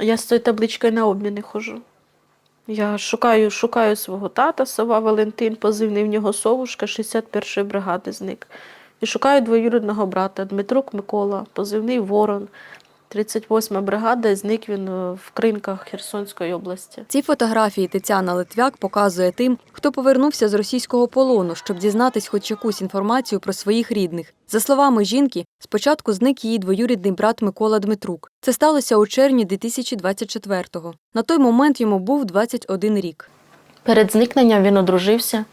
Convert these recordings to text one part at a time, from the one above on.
Я з цією табличкою на обміни ходжу. Я шукаю, шукаю свого тата, сова Валентин, позивний в нього совушка 61-ї бригади зник. І шукаю двоюрідного брата Дмитрук Микола, позивний Ворон, 38 бригада, зник він е, в кринках Херсонської області. Ці фотографії Тетяна Литвяк показує тим, хто повернувся з російського полону, щоб дізнатись хоч якусь інформацію про своїх рідних. За словами жінки, спочатку зник її двоюрідний брат Микола Дмитрук. Це сталося у червні 2024-го. На той момент йому був 21 рік. Перед зникненням він одружився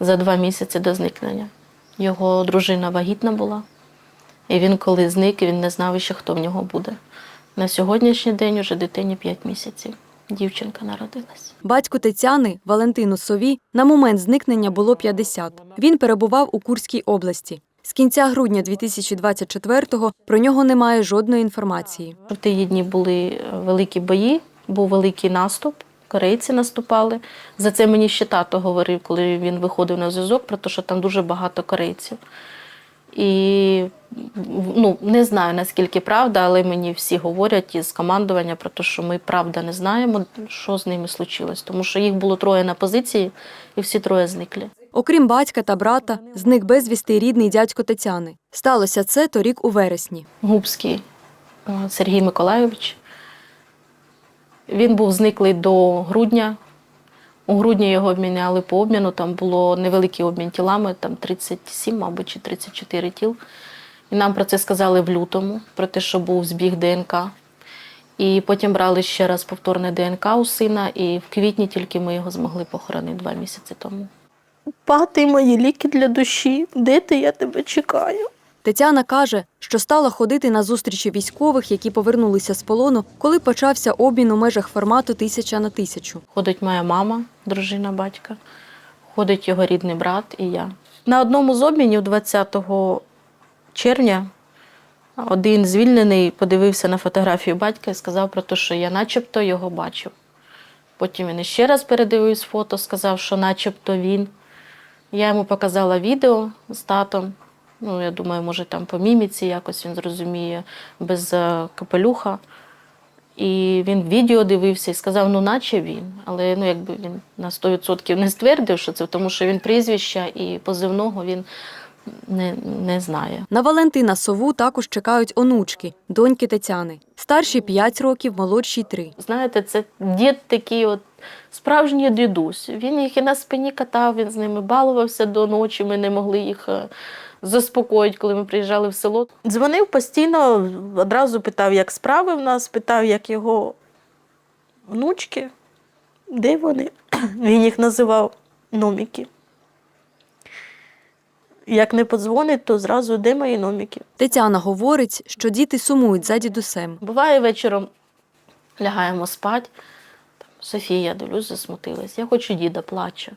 за два місяці до зникнення. Його дружина вагітна була, і він, коли зник, він не знав ще, хто в нього буде. На сьогоднішній день уже дитині 5 місяців. Дівчинка народилась. Батьку Тетяни, Валентину Сові, на момент зникнення було 50. Він перебував у Курській області. З кінця грудня 2024-го про нього немає жодної інформації. В ті дні були е, великі бої, був великий наступ. Корейці наступали. За це мені ще тато говорив, коли він виходив на зв'язок, про те, що там дуже багато корейців. І ну, не знаю наскільки правда, але мені всі говорять із командування про те, що ми правда не знаємо, що з ними случилось. Тому що їх було троє на позиції, і всі троє зникли. Окрім батька та брата, зник безвісти рідний дядько Тетяни. Сталося це торік у вересні. Губський е, Сергій Миколайович. Він був зниклий до грудня. У грудні його обміняли по обміну. Там було невеликий обмін тілами, там 37, мабуть, чи 34 тіл. І нам про це сказали в лютому, про те, що був збіг ДНК. І потім брали ще раз повторне ДНК у сина, і в квітні тільки ми його змогли похоронити два місяці тому. Пати мої ліки для душі. Де ти? Я тебе чекаю. Тетяна каже, що стала ходити на зустрічі військових, які повернулися з полону, коли почався обмін у межах формату тисяча на тисячу. Ходить моя мама, дружина батька, ходить його рідний брат і я. На одному з обмінів 20 червня один звільнений подивився на фотографію батька і сказав про те, що я начебто його бачив. Потім він іще раз передивився фото, сказав, що начебто він. Я йому показала відео з татом. Ну, я думаю, може там по міміці якось він зрозуміє без е, капелюха. І він відео дивився і сказав, ну наче він. Але ну, якби він на 100% не ствердив, що це, тому що він прізвища і позивного він не, не знає. На Валентина Сову також чекають онучки, доньки Тетяни. Старші 5 років, молодші 3. Знаєте, це дід такий от справжній дідусь. Він їх і на спині катав, він з ними балувався до ночі, ми не могли їх заспокоїти, коли ми приїжджали в село. Дзвонив постійно, одразу питав, як справи в нас, питав, як його внучки, де вони. Він їх називав номіки. Як не подзвонить, то зразу де мої номіки. Тетяна говорить, що діти сумують за дідусем. Буває вечором лягаємо спати. Там, Софія, дивлюсь, засмутилась. Я хочу діда, плаче.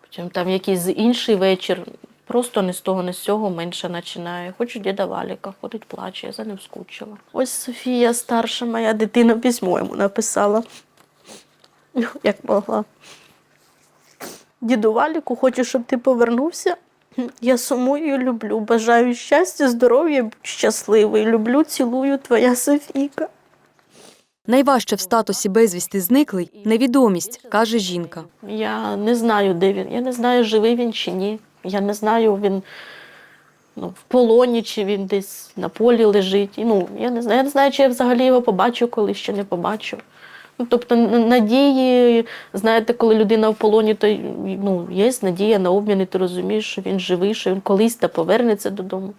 Потім там якийсь інший вечір, просто не з того, не з цього менше починає. Хочу діда Валіка, ходить, плаче, я за ним скучила. Ось Софія, старша моя дитина, письмо йому написала. Як могла. Діду Валіку, хочу, щоб ти повернувся. Я сумую люблю. Бажаю щастя, здоров'я, будь щасливий. Люблю, цілую, твоя Софійка. Найважче в статусі безвісти зниклий невідомість, каже жінка. Я не знаю, де він. Я не знаю, живий він чи ні. Я не знаю, він ну, в полоні, чи він десь на полі лежить. І, Ну, я не знаю. Я не знаю, чи я взагалі його побачу, коли ще не побачу. Ну, тобто надії, знаєте, коли людина в полоні, то ну, є надія на обмін, і ти розумієш, що він живий, що він колись та повернеться додому.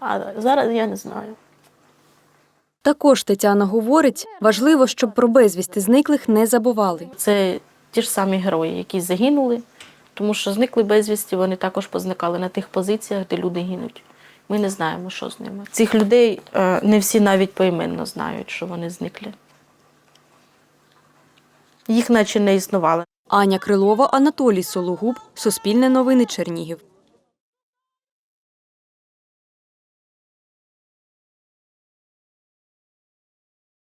А зараз я не знаю. Також Тетяна говорить, важливо, щоб про безвісти зниклих не забували. Це ті ж самі герої, які загинули, тому що зникли безвісті, вони також позникали на тих позиціях, де люди гинуть. Ми не знаємо, що з ними. Цих людей е, не всі навіть поіменно знають, що вони зникли. Їх наче не існувало. Аня Крилова, Анатолій Сологуб, Суспільне новини Чернігів.